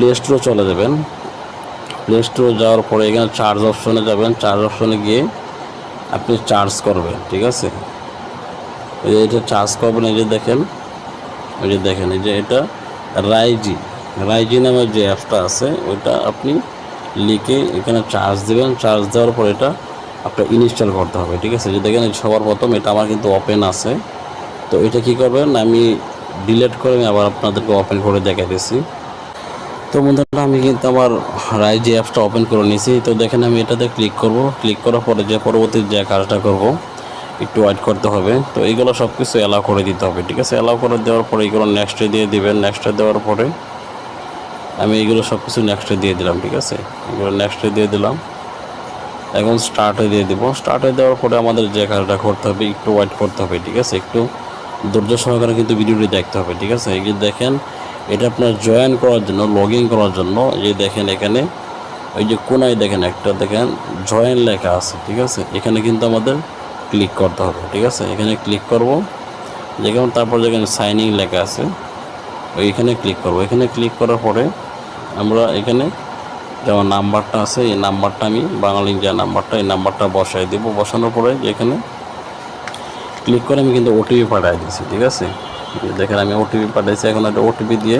Play স্টোরে চলে যাবেন। প্লে স্টোরে যাওয়ার পরে এখানে চার্জ অপশনে যাবেন। চার্জ অপশনে গিয়ে আপনি চার্জ করবেন, ঠিক আছে? এই যে এটা চার্জ করবেন, এই যে দেখেন, এই যে দেখেন, এই যে এটা রাইজি রাইজি নামের যে অ্যাপটা আছে, ওইটা আপনি লিখে এখানে চার্জ দেবেন। চার্জ দেওয়ার পর এটা আপনার ইনস্টল করতে হবে, ঠিক আছে? যে দেখেন সবার প্রথম, এটা আমার কিন্তু ওপেন আছে। তো এটা কি করবেন? আমি ডিলিট করে আমি আবার আপনাদেরকে ওপেন করে দেখাইতেছি। তো বন্ধুরা, আমি কিন্তু আমার রাইজি অ্যাপসটা ওপেন করে নিয়েছি, তো দেখেন আমি এটাতে ক্লিক করব। ক্লিক করার পরে যে পরবর্তী যে কাজটা করব, একটু ওয়েট করতে হবে। তো এইগুলো সব কিছু অ্যালাউ করে দিতে হবে, ঠিক আছে? অ্যালাউ করে দেওয়ার পরে এইগুলো নেক্সটে দিয়ে দিবেন। নেক্সটে দেওয়ার পরে আমি এইগুলো সব কিছু নেক্সটে দিয়ে দিলাম, ঠিক আছে? এগুলো নেক্সটে দিয়ে দিলাম। এখন স্টার্টে দিয়ে দিব। স্টার্টে দেওয়ার পরে আমাদের যে কাজটা করতে হবে, একটু ওয়েট করতে হবে, ঠিক আছে? একটু ধৈর্য সহকারে কিন্তু ভিডিওটি দেখতে হবে, ঠিক আছে? এই যে দেখেন এটা আপনার জয়েন করার জন্য লগ করার জন্য, এই দেখেন এখানে ওই যে কোনায় দেখেন, একটা দেখেন জয়েন লেখা আছে, ঠিক আছে? এখানে কিন্তু আমাদের ক্লিক করতে হবে, ঠিক আছে? এখানে ক্লিক করব, যেমন তারপর যেখানে সাইন ইন লেখা আছে, ওইখানে ক্লিক করব। এখানে ক্লিক করার পরে আমরা এখানে যেমন নাম্বারটা আছে, এই নাম্বারটা আমি বাঙালি যে নাম্বারটা, এই নাম্বারটা বসাই দেবো। বসানোর পরে যেখানে ক্লিক করে আমি কিন্তু ওটিপি পাঠিয়ে দিয়েছি ঠিক আছে? দেখেন আমি ওটিপি পাঠিয়েছি এখন একটা ওটিপি দিয়ে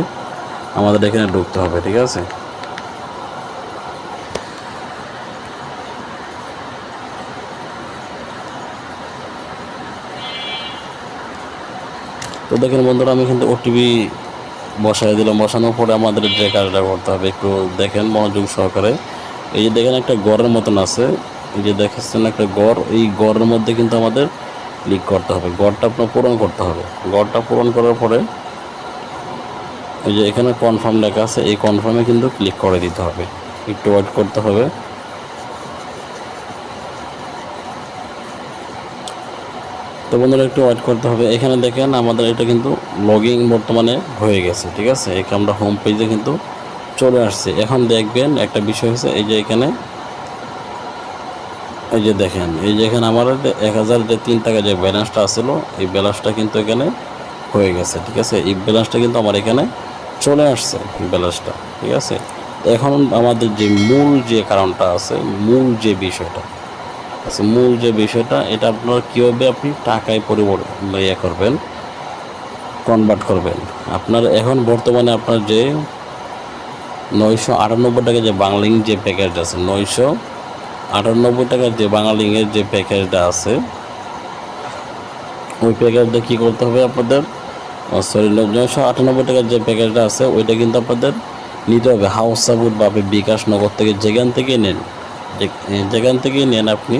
আমাদের এখানে ঢুকতে হবে, ঠিক আছে? তো দেখেন বন্ধুরা, আমি কিন্তু ওটিপি বসাই দিলাম। বসানোর পরে আমাদের যে কাজটা করতে হবে, একটু দেখেন মনোযোগ সহকারে। এই যে দেখেন একটা গড়ের মতন আছে। এই যে দেখাচ্ছেন একটা গড়, এই গড়ের মধ্যে কিন্তু আমাদের ক্লিক করতে হবে। গড়টা আপনার পূরণ করতে হবে। গড়টা পূরণ করার পরে এই যে এখানে কনফার্ম লেখা আছে, এই কনফার্মে কিন্তু ক্লিক করে দিতে হবে। একটু ওয়েট করতে হবে। তো বন্ধুরা, একটু ওয়েট করতে হবে। এখানে দেখেন আমাদের এটা কিন্তু লগিং বর্তমানে হয়ে গেছে, ঠিক আছে? এখানে আমরা হোম পেজে কিন্তু চলে আসছে। এখন দেখবেন একটা বিষয় হচ্ছে এই যে এখানে এই যে দেখেন, এই যে এখানে আমার এক হাজার যে তিন টাকা যে ব্যালেন্সটা আসছিল এই ব্যালেন্সটা কিন্তু এখানে হয়ে গেছে, ঠিক আছে? এই ব্যালেন্সটা কিন্তু আমার এখানে চলে আসছে ব্যালেন্সটা ঠিক আছে? এখন আমাদের যে মূল যে কারণটা আছে, মূল যে বিষয়টা আচ্ছা মূল যে বিষয়টা, এটা আপনার কীভাবে আপনি টাকায় পরিবর্তন ইয়ে করবেন কনভার্ট করবেন? আপনার এখন বর্তমানে আপনার যে নয়শো আটানব্বই টাকা যে বাংলিং যে প্যাকেজ আছে, নয়শো আটানব্বই টাকার যে বাঙালিংয়ের যে প্যাকেজটা আছে, ওই প্যাকেজটা কী করতে হবে আপনাদের? সরি নয়শো আটানব্বই টাকার যে প্যাকেজটা আছে, ওইটা কিন্তু আপনাদের নিতে হবে। হাউস সাবুট বা আপনি বিকাশ নগর থেকে যেখান থেকে নেন যেখান থেকেই নেন আপনি,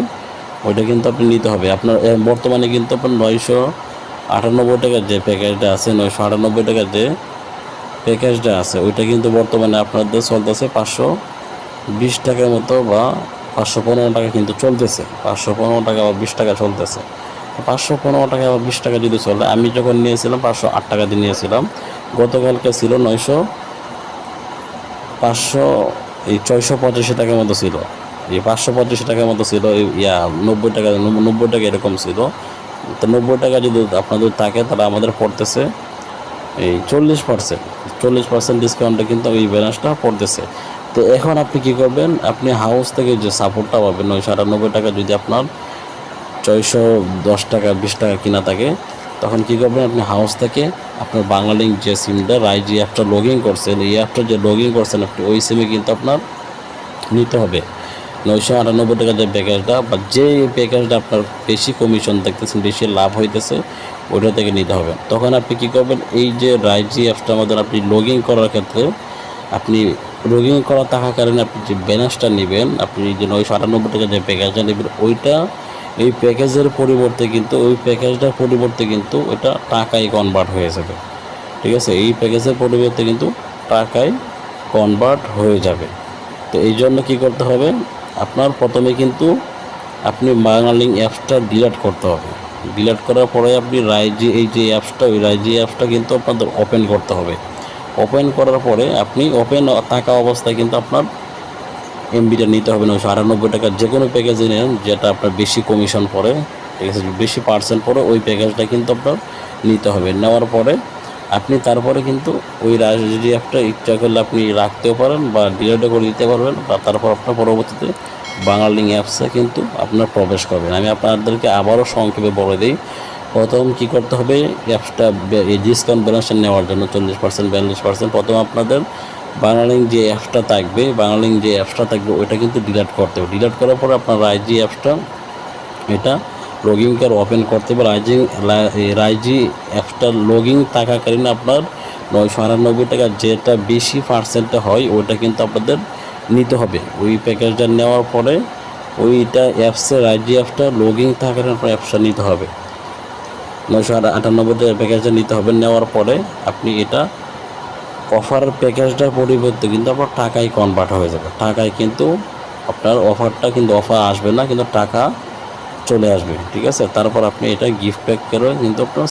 ওইটা কিন্তু আপনি নিতে হবে। আপনার বর্তমানে কিন্তু আপনার নয়শো আটানব্বই টাকার যে প্যাকেজটা আছে, নয়শো আটানব্বই টাকার যে প্যাকেজটা আছে, ওইটা কিন্তু বর্তমানে আপনাদের চলতেছে পাঁচশো বিশ টাকার মতো বা পাঁচশো পনেরো টাকা কিন্তু চলতেছে। পাঁচশো পনেরো টাকা বা বিশ টাকা চলতেছে। পাঁচশো পনেরো টাকা বা বিশ টাকা যদি চলে, আমি যখন নিয়েছিলাম পাঁচশো আট টাকা দিয়ে নিয়েছিলাম। গতকালকে ছিল নয়শো, পাঁচশো, এই ছয়শো পঁচাশি টাকার মতো ছিল। এই পাঁচশো পঁচাশি টাকার মতো ছিল ইয়া নব্বই টাকা নব্বই নব্বই টাকা এরকম ছিল। তো নব্বই টাকা যদি আপনাদের থাকে, তাহলে আমাদের পড়তেছে এই চল্লিশ পার্সেন্ট চল্লিশ পার্সেন্ট ডিসকাউন্টে কিন্তু এই ব্যালেন্সটা পড়তেছে। তো এখন আপনি কি করবেন? আপনি হাউস থেকে যে সাপোর্টটা পাবেন নয়শো আটানব্বই টাকা যদি আপনার ছয়শো দশ টাকা, বিশ টাকা কিনা থাকে, তখন কী করবেন আপনি হাউস থেকে আপনার বাঙালি যে সিমটা রাইজি অ্যাপটা লগ ইন করছেন, এই অ্যাপটা যে লগ ইন করছেন আপনি, ওই সিমে কিন্তু আপনার নিতে হবে। নয়শো আটানব্বই টাকা যে প্যাকেজটা বা যে প্যাকেজটা আপনার বেশি কমিশন দেখতেছেন, বেশি লাভ হইতেছে, ওইটা থেকে নিতে হবে। তখন আপনি কী করবেন, এই যে রাইজি অ্যাপটা আমাদের আপনি লগ ইন করার ক্ষেত্রে আপনি ইন করা থাকাকালীন আপনি যে ব্যালেন্সটা নেবেন, আপনি যে নয়শো আটানব্বই টাকা যে প্যাকেজটা নেবেন, ওইটা এই প্যাকেজের পরিবর্তে কিন্তু, ওই প্যাকেজটার পরিবর্তে কিন্তু ওটা টাকায় কনভার্ট হয়ে যাবে। ঠিক আছে? এই প্যাকেজের পরিবর্তে কিন্তু টাকায় কনভার্ট হয়ে যাবে। তো এই জন্য কী করতে হবে? আপনার প্রথমে কিন্তু আপনি বাঙালিং অ্যাপসটা ডিলিট করতে হবে। ডিলিট করার পরে আপনি রাইজি এই যে অ্যাপসটা ওই রাইজি অ্যাপসটা কিন্তু আপনাদের ওপেন করতে হবে। ওপেন করার পরে আপনি ওপেন থাকা অবস্থায় কিন্তু আপনার এমবিটা নিতে হবে। নয়শো আটানব্বই টাকার যে কোনো প্যাকেজে নেন, যেটা আপনার বেশি কমিশন পড়ে, ঠিক আছে, বেশি পার্সেন্ট পড়ে, ওই প্যাকেজটা কিন্তু আপনার নিতে হবে। নেওয়ার পরে আপনি তারপরে কিন্তু ওই অ্যাপটা ইচ্ছা করলে আপনি রাখতেও পারেন বা ডিলেটও করে দিতে পারবেন। বা তারপর আপনার পরবর্তীতে বাংলালিং অ্যাপসে কিন্তু আপনার প্রবেশ করবেন আমি আপনাদেরকে আবারও সংক্ষেপে বলে দিই প্রথম কী করতে হবে অ্যাপসটা ডিসকাউন্ট ব্যালেন্সটা নেওয়ার জন্য চল্লিশ পার্সেন্ট বিয়াল্লিশ পার্সেন্ট প্রথম আপনাদের বাংলালিং যে অ্যাপসটা থাকবে বাংলালিং যে অ্যাপসটা থাকবে, ওইটা কিন্তু ডিলিট করতে হবে। ডিলিট করার পরে আপনার রাইজি অ্যাপসটা এটা লগইন করে ওপেন করতে হবে। রাইজিং রাইজি অ্যাপসটা লগ থাকাকালীন আপনার নয়শো আটানব্বই টাকা যেটা বেশি পার্সেন্টে হয়, ওইটা কিন্তু আপনাদের নিতে হবে। ওই প্যাকেজটা নেওয়ার পরে ওইটা অ্যাপসে রাইজি অ্যাপসটা লগ থাকাকালীন আপনার অ্যাপসটা নিতে হবে। নয়শো আটানব্বই টাকার প্যাকেজটা নিতে হবে। নেওয়ার পরে আপনি এটা অফার প্যাকেজটার পরিবর্তে কিন্তু আপনার টাকায় কনভার্ট হয়ে যাবে। টাকায় কিন্তু আপনার অফারটা কিন্তু অফার আসবে না, কিন্তু টাকা চলে আসবে, ঠিক আছে? তারপর আপনি এটা গিফট প্যাক করে কিন্তু আপনার